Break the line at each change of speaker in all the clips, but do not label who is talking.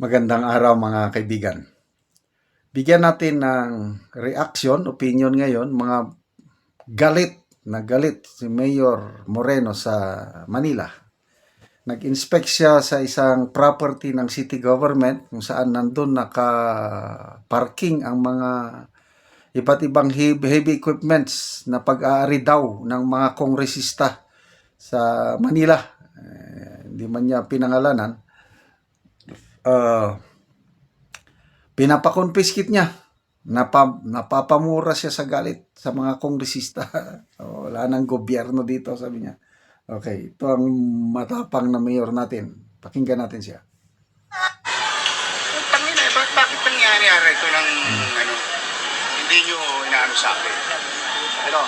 Magandang araw mga kaibigan. Bigyan natin ng reaction, opinion ngayon, mga galit na galit si Mayor Moreno sa Manila. Nag-inspect siya sa isang property ng city government kung saan nandun naka-parking ang mga iba't ibang heavy, equipments na pag-aari daw ng mga kongresista sa Manila. Eh, hindi man niya pinangalanan uh, pinapakonfiskit niya. Napa, napapamura siya sa galit sa mga kongresista. Oh, Wala nang gobyerno dito, sabi niya. Okay, ito ang matapang na mayor natin. Pakinggan natin siya.
Tangin na, bakit, bakit nangyayari ito ng ano, hindi nyo inaano sa akin? Ano?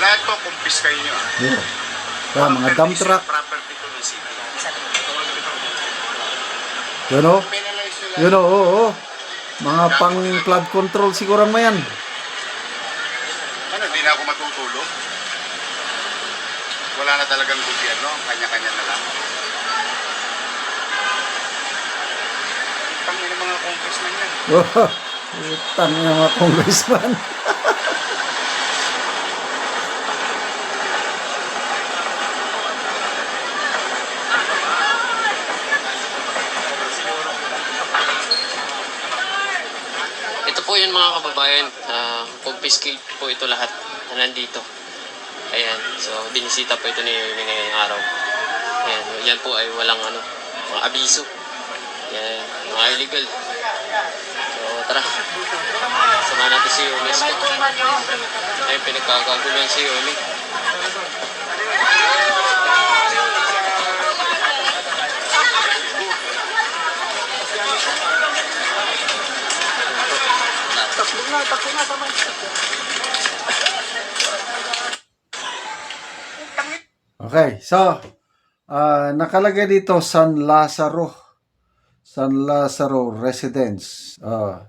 Lahat to kumpis kayo nyo. ah.
Yeah. Mga dump truck, yun o,
nila.
yun o, oo, oo. Mga pang flood control siguro mo yan.
Ano, di na ako matutulog? Wala na talagang gobyerno, kanya-kanya na lang. Tangin ng mga congressman yan.
Oh, utang ng mga congressman.
po yun mga kababayan. Uh, confiscate po ito lahat na nandito. Ayan. So, binisita po ito ni Yumi ngayong araw. Ayan. Yan po ay walang ano, mga abiso. Ayan. Mga illegal. So, tara. Samahan natin si Yumi. Ayun, pinagkakaguluhan si Yumi.
Okay, so, ah, nakalagay dito San Lazaro. San Lazaro Residence. Ah,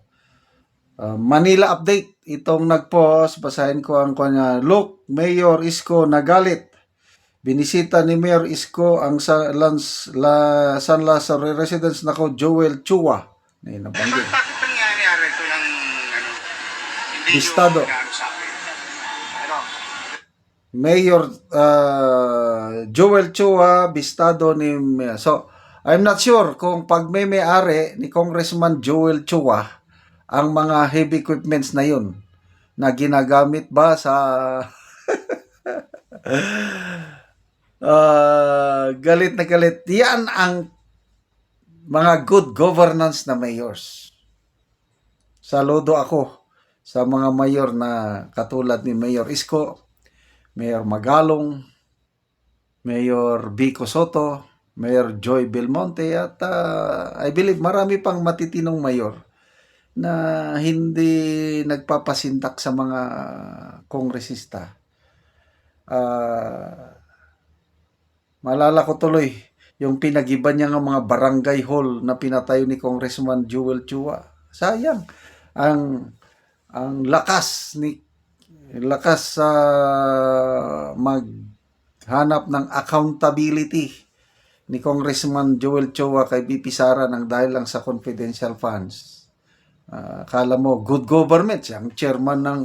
ah, Manila Update. Itong nag-post, basahin ko ang kanya. Look, Mayor Isko nagalit. Binisita ni Mayor Isko ang San, Lans, La, San Lazaro Residence na ko, Joel Chua. Ay, nabanggit.
Bakit nangyayari ito ng ano, Ano?
Mayor uh, Joel Chua Bistado ni so I'm not sure kung pag may may-ari ni Congressman Joel Chua ang mga heavy equipments na yun na ginagamit ba sa Ah, galit na galit. Yan ang mga good governance na mayors. Saludo ako sa mga mayor na katulad ni Mayor Isko Mayor Magalong, Mayor Vico Soto, Mayor Joy Belmonte at ah, I believe marami pang matitinong mayor na hindi nagpapasintak sa mga kongresista. Ah, malala ko tuloy yung pinagiban niya ng mga barangay hall na pinatayo ni Congressman Jewel Chua. Sayang. Ang ang lakas ni lakas sa maghanap ng accountability ni Congressman Joel Chua kay BP Sara ng dahil lang sa confidential funds. Ah, akala mo, good government. Siya ang chairman ng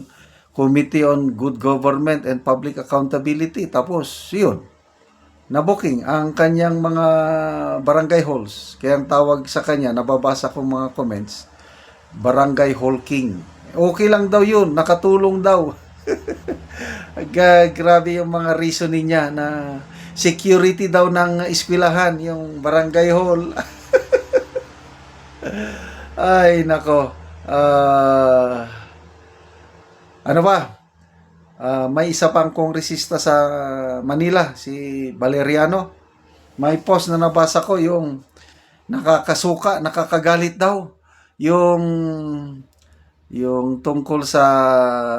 Committee on Good Government and Public Accountability. Tapos, yun, nabuking ang kanyang mga barangay halls. Kaya ang tawag sa kanya, nababasa ko mga comments, barangay hall king. Okay lang daw yun, nakatulong daw. Grabe yung mga reasoning niya na security daw ng eskwelahan, yung barangay hall. Ay, nako. Ah, ano ba? Ah, may isa pang kongresista sa Manila, si Valeriano. May post na nabasa ko yung nakakasuka, nakakagalit daw. Yung yung tungkol sa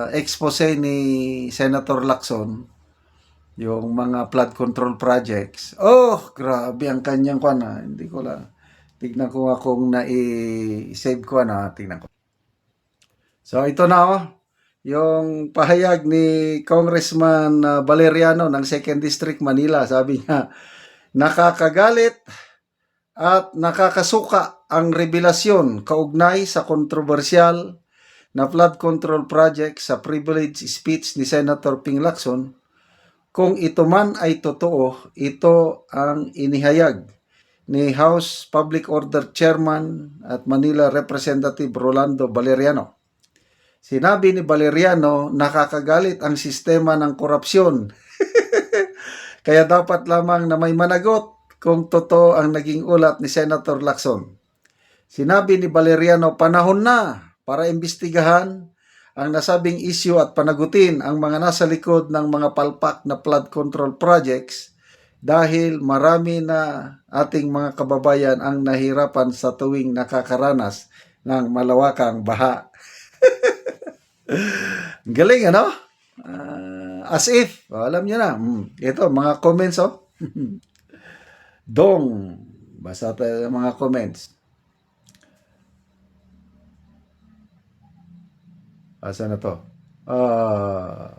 expose ni Senator Lacson, yung mga flood control projects. Oh, grabe ang kanyang kwana. Hindi ko lang. Tignan ko nga kung na-save ko na. Tignan ko. So, ito na oh. Yung pahayag ni Congressman uh, Valeriano ng 2nd District Manila. Sabi niya, Nakakagalit at nakakasuka ang revelasyon kaugnay sa kontrobersyal na flood control project sa privilege speech ni Senator Ping Lacson. Kung ito man ay totoo, ito ang inihayag ni House Public Order Chairman at Manila Representative Rolando Valeriano. Sinabi ni Valeriano, nakakagalit ang sistema ng korupsyon. Kaya dapat lamang na may managot kung totoo ang naging ulat ni Senator Lacson. Sinabi ni Valeriano, panahon na para imbestigahan ang nasabing issue at panagutin ang mga nasa likod ng mga palpak na flood control projects dahil marami na ating mga kababayan ang nahirapan sa tuwing nakakaranas ng malawakang baha. Galing, ano? Ah, as if. Oh, alam niyo na. Hmm. Ito, mga comments, oh. Dong. Basta tayo mga comments. Asa na to? Ah,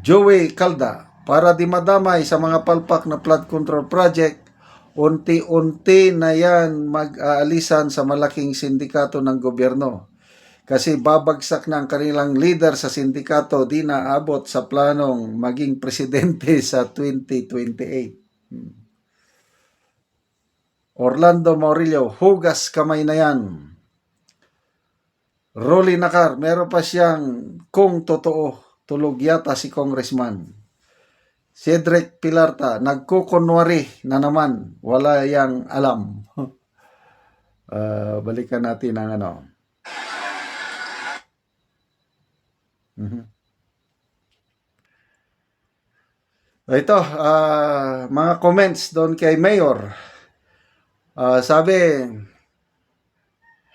Joey Calda. Para di madamay sa mga palpak na flood control project, unti-unti na yan mag-aalisan sa malaking sindikato ng gobyerno kasi babagsak na ang kanilang leader sa sindikato di naabot sa planong maging presidente sa 2028. Hmm. Orlando Maurilio, hugas kamay na yan. Rolly Nakar, meron pa siyang kung totoo, tulog yata si congressman. Cedric Pilarta, nagkukunwari na naman, wala yang alam. Ah, balikan natin ang ano. Mhm. Ito, ah, mga comments doon kay Mayor. Ah, sabi,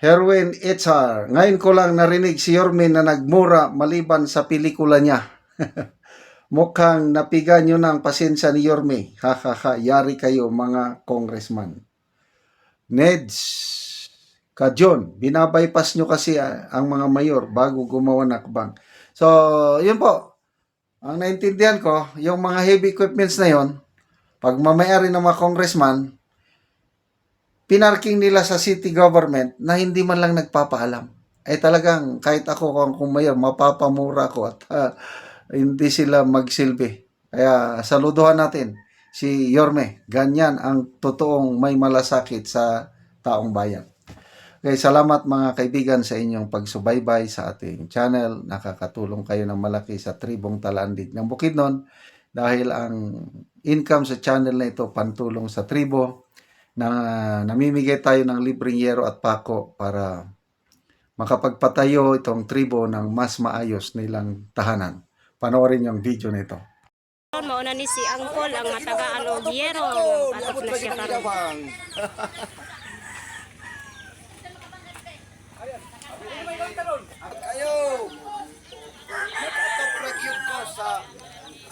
Herwin Itzar, ngayon ko lang narinig si Yormin na nagmura maliban sa pelikula niya. Mukhang napiga nyo ng pasensya ni Yorme. Ha ha ha, yari kayo mga congressman. Neds, Kajon, binabypass nyo kasi ah, ang mga mayor bago gumawa ng akbang. So, yun po. Ang naintindihan ko, yung mga heavy equipments na yon, pag mamayari ng mga congressman, pinarking nila sa city government na hindi man lang nagpapaalam. Ay talagang kahit ako kung, mayor, mapapamura ko at ah, hindi sila magsilbi. Kaya saluduhan natin si Yorme. Ganyan ang totoong may malasakit sa taong bayan. Okay, salamat mga kaibigan sa inyong pagsubaybay sa ating channel. Nakakatulong kayo ng malaki sa tribong talandig ng Bukidnon dahil ang income sa channel na ito pantulong sa tribo na namimigay tayo ng libreng yero at pako para makapagpatayo itong tribo ng mas maayos nilang tahanan. Panoorin yung video nito.
Mauna ni si Angkol ang matagaan og yero. Atop na siya karon.
kayo nakatop ra gyud ko sa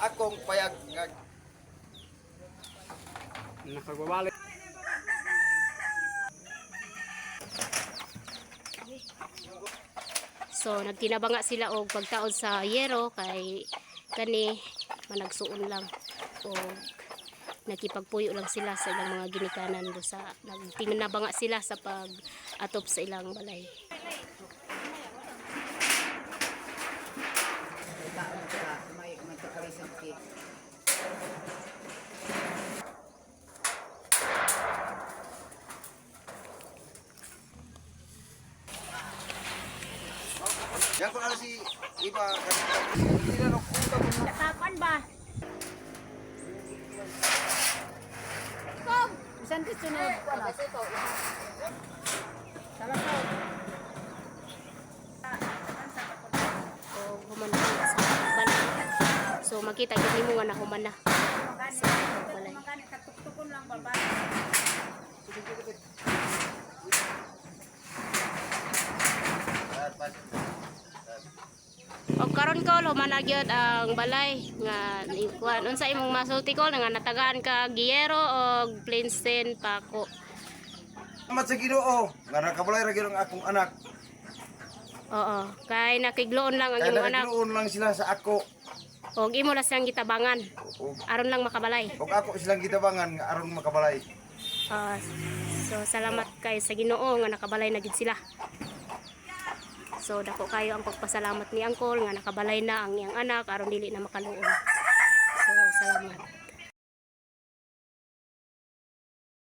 akong payag nga
So nagtinabanga sila og pagtaod sa yero kay kani managsuon lang o nakipagpuyo lang sila sa ilang mga ginikanan do sa nagtinabanga sila sa pag atop sa ilang balay.
Yan ko na si iba hindi na no
Tapan ba? Kom, isan ka sunod ko na. So, humana sila sa balay. So, makita gini mo nga na humana sa balay. O karon ko humana gyud ang balay nga kuan unsa imong masulti ko nga natagaan ka giyero og plainsten pako.
Salamat sa Ginoo nga nakabalay ra gyud ang akong anak
Oo, kay nakigloon lang ang
kaya
imong anak.
nakinuon lang sila sa ako
Og imo na siyang gitabangan
ug
aron lang makabalay.
ug ako silang gitabangan nga aron makabalay.
Ah, so salamat kay sa Ginoo nga nakabalay na gid sila. So dako kayo ang pagpasalamat ni Angkol nga nakabalay na ang iyang anak aron dili na makaluon. So salamat.